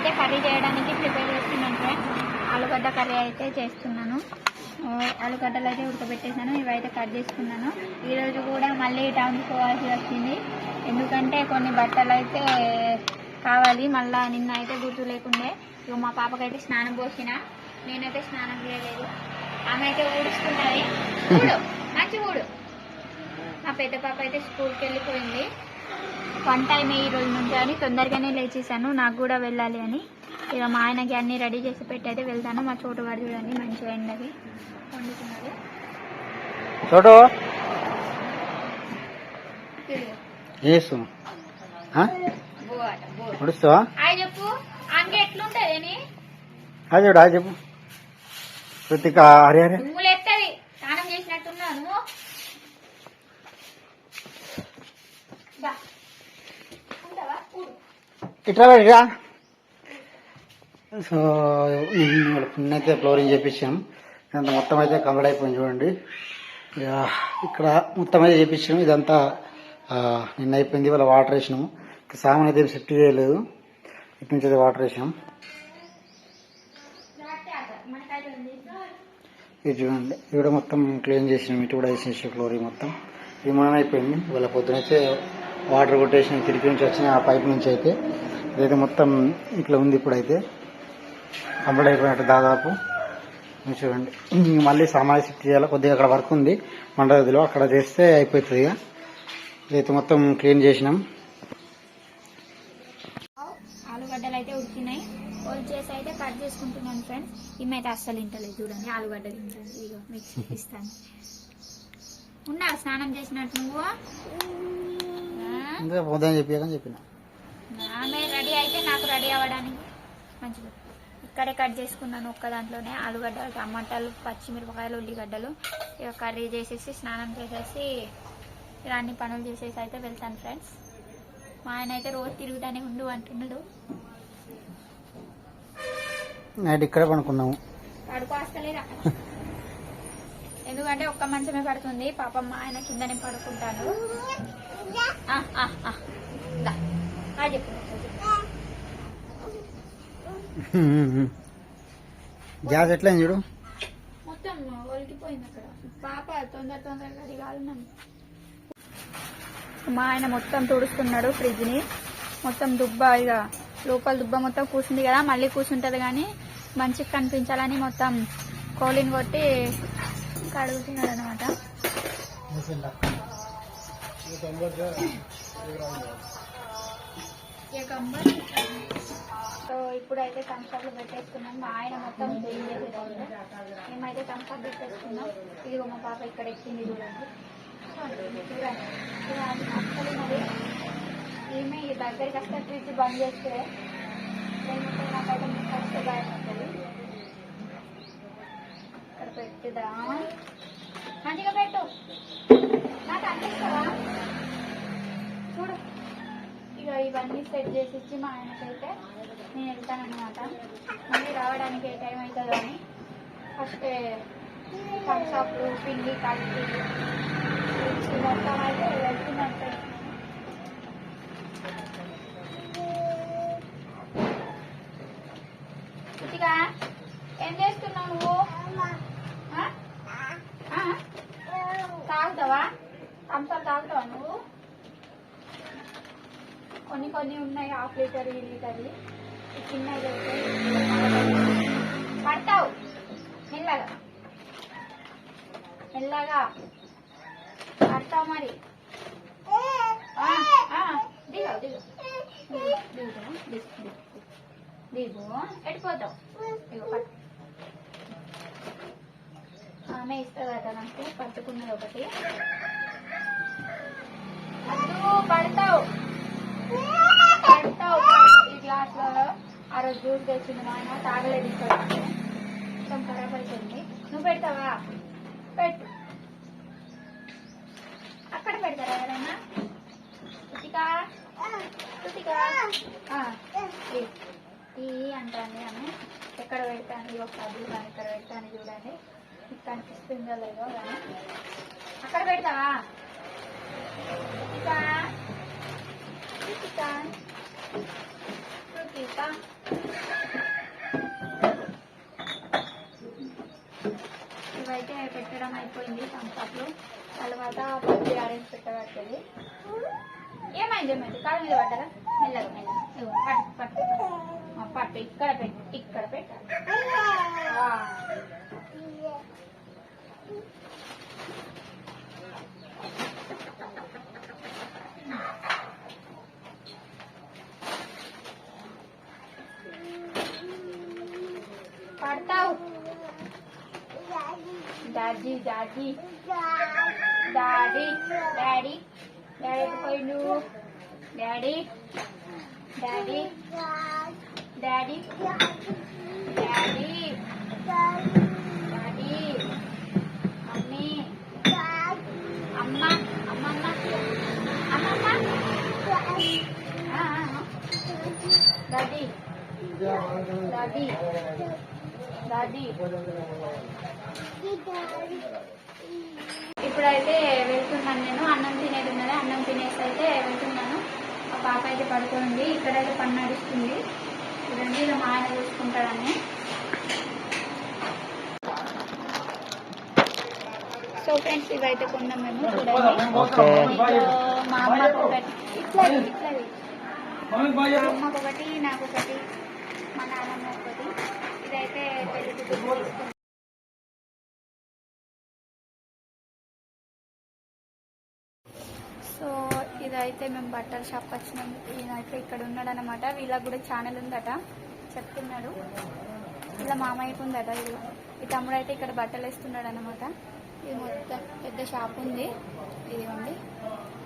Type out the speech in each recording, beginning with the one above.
ఇప్పుడైతే కర్రీ చేయడానికి ప్రిపేర్ చేస్తున్నాను ఫ్రెండ్స్. ఆలుగడ్డ కర్రీ అయితే చేస్తున్నాను. ఆలుగడ్డలు అయితే ఉడకబెట్టేసాను. ఇవైతే కట్ చేసుకున్నాను. ఈరోజు కూడా మళ్ళీ టౌన్కి పోవాల్సి వచ్చింది. ఎందుకంటే కొన్ని బట్టలు అయితే కావాలి. మళ్ళీ నిన్న అయితే గుర్తు లేకుండే. ఇక మా పాపకైతే స్నానం పోసిన. నేనైతే స్నానం చేయలేదు. ఆమె అయితే ఊడుస్తున్నది ఊడు మంచి ఊడు. మా పెద్ద పాప అయితే స్కూల్కి వెళ్ళిపోయింది. వన్ ఈ రోజు నుంచి అని తొందరగానే లేచేసాను నాకు కూడా వెళ్ళాలి అని. ఇక మా ఆయనకి అన్ని రెడీ చేసి పెట్టి అయితే వెళ్తాను. మా చోటు వాడు చూడండి మంచిగా ఎండకి చోటు. ఉడుస్తావా హాయ్ చెప్పు అంగ ఎట్లుంటది అది చూడు అది చెప్పు. కృతిక హరి హరి ఇట్లా పెట్టిరా సో అయితే ఫ్లోరింగ్ చేపించాం. ఇదంతా మొత్తం అయితే అయిపోయింది చూడండి. ఇక ఇక్కడ మొత్తం అయితే చేపించాం. ఇదంతా నిన్న అయిపోయింది. వాళ్ళ వాటర్ వేసినాము. ఇక సామాన్ అయితే సెఫ్టీ చేయలేదు. ఇటు నుంచి అయితే వాటర్ వేసాం. ఇది చూడండి. ఇది కూడా మొత్తం క్లీన్ చేసినాం. ఇటు కూడా వేసేసి ఫ్లోరింగ్ మొత్తం. విమానం అయిపోయింది. వాళ్ళ పొద్దునైతే వాటర్ కొట్టేసిన తిరిగి నుంచి వచ్చిన ఆ పైప్ నుంచి అయితే ఇదైతే మొత్తం ఇట్లా ఉంది ఇప్పుడైతే. కంప్లీట్ అయిపోయినట్టు దాదాపు చూడండి. మళ్ళీ సామాన్య షిఫ్ట్ చేయాలి? కొద్దిగా అక్కడ వర్క్ ఉంది. మండగదిలో అక్కడ చేస్తే అయిపోతుంది ఇక. ఇదైతే మొత్తం క్లీన్ చేసినాం. ఆలుగడ్డలు అయితే ఉడికినాయి. చేసి అయితే కట్ చేసుకుంటున్నాను ఫ్రెండ్స్. ఈమెయితే అస్సలు ఇంటలేదు చూడండి. మిక్సీ ఇస్తాను ఉన్నా స్నానం చేసినట్టు నువ్వు? ఇంకా పోదాం చెప్పాకని చెప్పిన. ఆమె రెడీ అయితే నాకు రెడీ అవ్వడానికి మంచిగా ఇక్కడే కట్ చేసుకున్నాను ఒక్క దాంట్లోనే ఆలుగడ్డలు టమాటాలు పచ్చిమిరపకాయలు ఉల్లిగడ్డలు. ఇక కర్రీ చేసేసి స్నానం చేసేసి అన్ని పనులు చేసేసి అయితే వెళ్తాను ఫ్రెండ్స్. మా ఆయన అయితే రోజు తిరుగుతానే ఉండు అంటున్నాడు. నైట్ ఇక్కడే పడుకున్నాము. పడుకోస్తలేరా ఎందుకంటే ఒక్క మంచమే పడుతుంది. పాపం మా ఆయన కిందనే పడుకుంటాను. గ్యాస్ ఎట్లా చూడు? మొత్తం ఒలికిపోయింది అక్కడ. పాప తొందర తొందరగా మా ఆయన మొత్తం తుడుస్తున్నాడు ఫ్రిడ్జ్ని మొత్తం దుబ్బ ఇక లోపల దుబ్బ మొత్తం కూర్చుంది కదా మళ్ళీ కూర్చుంటది కానీ మంచిగా కనిపించాలని మొత్తం కోలిని కొట్టి కడుగుతున్నాడు అనమాట సో ఇప్పుడైతే కంఫర్ట్లు పెట్టేసుకున్నాం. మా ఆయన మొత్తం క్లీన్ చేసేసుకున్నాం మేమైతే కంఫర్ట్ పెట్టేసుకున్నాం. ఇదిగో మా పాప ఇక్కడ ఎక్కింది చూడండి. చూడండి. అసలు మరి ఈమె ఈ దగ్గరికి వస్తే ఫ్రిడ్జ్ బంద్ చేస్తే లేకపోతే నాకైతే ఫస్ట్ భయం ఉంటుంది ఇక్కడ పెట్టుదా మంచిగా పెట్టు. నాకు చూడు. ఇక ఇవన్నీ సెట్ చేసి ఇచ్చి మా ఆయనకైతే నేను వెళ్తానన్నమాట. మళ్ళీ రావడానికి ఏ టైం అవుతుందో అని. ఫస్ట్ థమ్స్అప్లు పిండి కలిపి ఇచ్చి మొత్తం అయితే వెళ్తున్నాను ఫ్రెండ్స్. ఇదిగా ఏం చేస్తున్నావు నువ్వు ఆ? ఆ? తాగుతావా థమ్స్అప్ తాగుతావా నువ్వు కొన్ని కొన్ని ఉన్నాయి హాఫ్ లీటర్ ఈ లీటర్ పడతావు. మెల్లగా. మెల్లగా. పడతావు మరి. ఆ, దిగు దిగు. దిగు ఎడిపోతావు దిగు ఆమె ఇస్తుంది కదా నాకు. పట్టుకున్నది ఒకటి. పడతావు. గ్లాస్ ఆ రోజు జ్యూస్ తెచ్చింది మా ఆయన తాగలేదు ఇక్కడ ఖరాబ్ అయిపోయింది. నువ్వు పెడతావా? పెట్టు. అక్కడ పెడతారా ఎవరైనా? రుచికా రుచికా ఈ అంటాను ఆమె. ఎక్కడ పెడతాను ఈ ఒక కానీ ఇక్కడ పెడతాను చూడండి. మీకు కనిపిస్తుందో లేదో కానీ. అక్కడ పెడతావా? రుచికా రుచికా సీత ఇవైతే పెట్టడం అయిపోయింది థమ్స్అప్లు. తర్వాత పచ్చి ఆరెంజ్ పెట్టబడుతుంది ఏమైంది ఏమైంది? కాదు మీద పడ్డదా మెల్లగా. మెల్లగా పట్టు పట్టు పట్టు. ఇక్కడ పెట్టు ఇక్కడ పెట్టాలి દાદી દાદી દાડી ડેડી ડેડી પહેલું daddy daddy daddy daddy daddy mummy અમ્મા અમ્મા અમ્મા હા દાદી દાદી ఇప్పుడైతే వెళ్తున్నాను నేను. అన్నం తినేది ఉన్నది అన్నం తినేసి అయితే వెళ్తున్నాను. ఆ పాప అయితే పడుకోండి ఇక్కడైతే పని నడుస్తుంది. చూడండి ఇలా మా ఆయన చూసుకుంటాడని. సో ఫ్రెండ్స్ ఇవైతే కొన్నాం మేము. చూడండి. మా అమ్మకు ఒకటి ఇట్లా ఇట్లా మా అమ్మకు ఒకటి నాకు ఒకటి మా నాన్నమ్మ ఒకటి సో ఇదైతే మేము బట్టల షాప్ వచ్చినాం. ఈయనైతే ఇక్కడ ఉన్నాడు అనమాట వీళ్ళకి కూడా ఛానల్ ఉందట. చెప్తున్నాడు. ఇలా మామయ్యకు ఉందట ఇది ఈ తమ్ముడు అయితే ఇక్కడ బట్టలు వేస్తున్నాడు అనమాట ఇది మొత్తం పెద్ద షాప్ ఉంది. ఇదిగోండి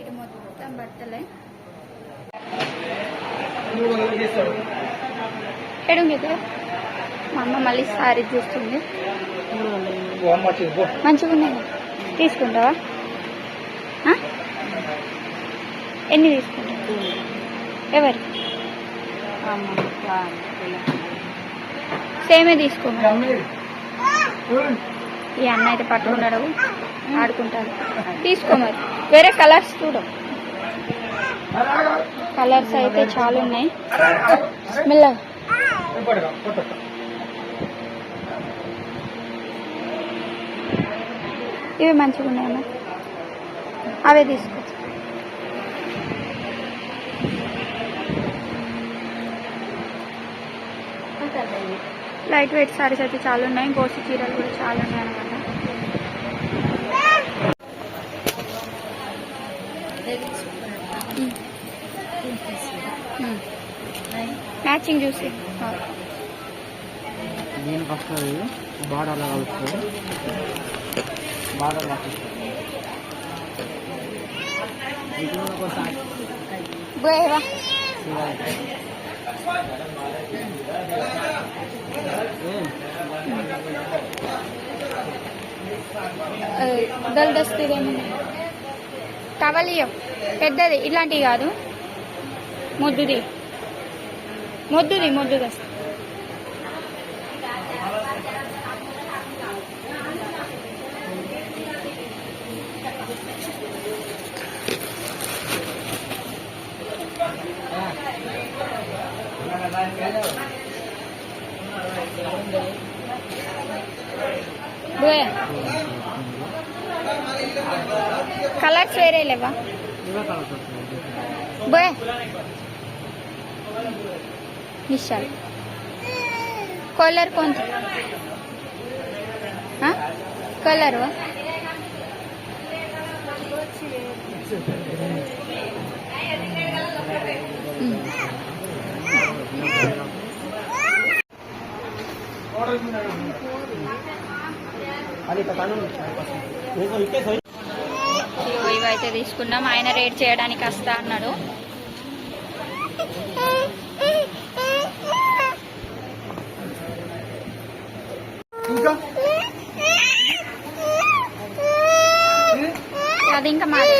ఇది మొత్తం బట్టలే. మా అమ్మ మళ్ళీ సారీ చూస్తుంది. మంచిగా ఉన్నాయి. తీసుకుంటావా? ఎన్ని తీసుకుంటావు? ఎవరు? సేమే తీసుకో ఈ అన్న అయితే పట్టుకున్నాడు ఆడుకుంటాడు. తీసుకో మరి. వేరే కలర్స్ చూడవు కలర్స్ అయితే చాలా ఉన్నాయి. మెల్లగా ఇవి మంచిగా ఉన్నాయమ్మా అవే తీసుకో. లైట్ వెయిట్ సారీస్ అయితే చాలా ఉన్నాయి. గోసి చీరలు కూడా చాలా ఉన్నాయి అనమాట మ్యాచింగ్ చూసి. నేను ఫస్ట్ బాడీ అలా కలుపుతుంది దల్ దస్తేమో టవలియో పెద్దది ఇలాంటివి కాదు. మొద్దుది. మొద్దుది మొద్దు దస్త కలర్స్ వేరే లేవా బోయ్ విశాల్ कलर कौन सा हाँ कलर वो ఇవైతే తీసుకున్నాం. ఆయన రేట్ చేయడానికి వస్తా అన్నాడు. అది ఇంకా మాది.